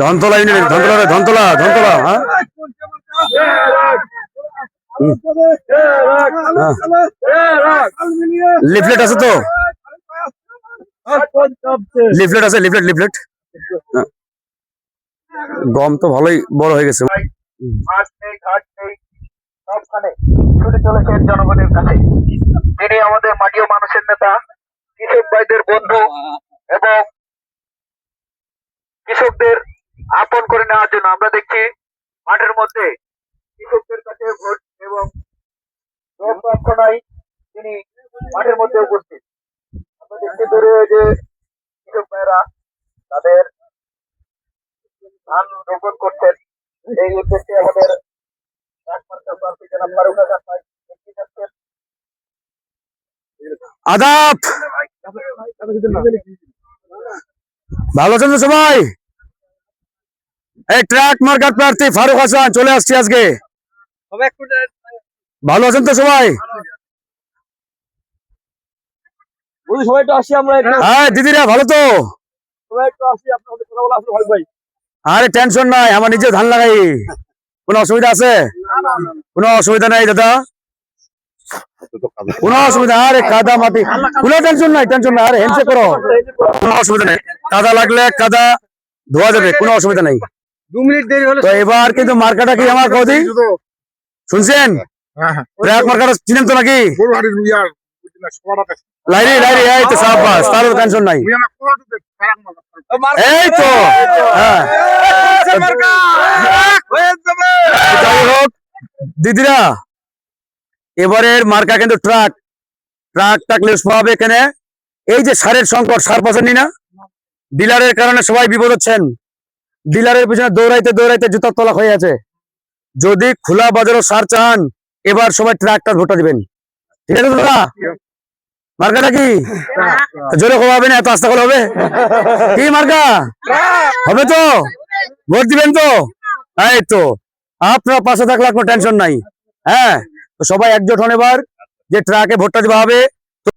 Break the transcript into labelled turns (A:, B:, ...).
A: Dhantala union Dhantala Dhantala Dhantala হ্যাঁ? Leaflet আছে তো? লিফলেট আছে লিফলেট লিফলেট। হ্যাঁ। গম তো ভালোই বড় হয়ে গেছে।
B: ছুটে চলেছেন জনগণের কাছে তিনি আমাদের মাটিও মানুষের নেতা কৃষক ভাইদের বন্ধু এবং কৃষকদের আপন করে নেওয়ার জন্য আমরা দেখছি মাঠের মধ্যে কৃষকদের কাছে ভোট এবং প্রার্থনায় তিনি মাঠের মধ্যে উপস্থিত আমরা দেখছি দূরে যে কৃষক ভাইরা তাদের ধান রোপণ করছেন এই উদ্দেশ্যে আমাদের একমাত্র প্রার্থী জনাব ফারুক হাসান ভাই
A: আদাব ভালো আছেন সবাই এই ট্রাক মার্কার প্রার্থী ফারুক হাসান চলে আসছি আজকে। ভালো আছেন তো সবাই? হ্যাঁ দিদিরা ভালো তো? আরে টেনশন নাই আমার নিজে ধান লাগাই। কোনো অসুবিধা আছে? কোনো অসুবিধা নাই দাদা? কোনো অসুবিধা আরে কাদা মাটি। কোনো টেনশন নাই টেনশন নাই আরে হেলসে করো। কোনো অসুবিধা নেই। কাদা লাগলে কাদা ধোয়া যাবে কোনো অসুবিধা নেই।
B: দু মিনিট দেরি হলে
A: তো এবার কিন্তু মার্কাটা কি আমার কদি? শুনছেন? ট্রাক মার্কাটা চিনেন তো নাকি? লাইরি লাইরি এই তো সাবাস তাহলে টেনশন নাই। এই তো হ্যাঁ। যাই হোক দিদিরা এবারের মার্কা কিন্তু ট্রাক। ট্রাক টাকলে পাবে এখানে। এই যে সারের সংকট সার পাচ্ছেন না? ডিলারের কারণে সবাই বিপদ হচ্ছেন। ডিলারের পিছনে দৌড়াইতে দৌড়াইতে জুতার তলা হয়ে আছে যদি খোলা বাজারও সার চান এবার সবাই ট্রাকটার ভোটটা দিবেন। ঠিক আছে দাদা? মার্কাটা কি? জোরে হবে না এত আস্তে করে হবে? কি মার্কা? হবে তো? ভোট দিবেন তো? এই তো। আপনার পাশে থাকলে কোনো টেনশন নাই। হ্যাঁ সবাই একজোট হন এবার যে ট্রাকে ভোটটা দেওয়া হবে।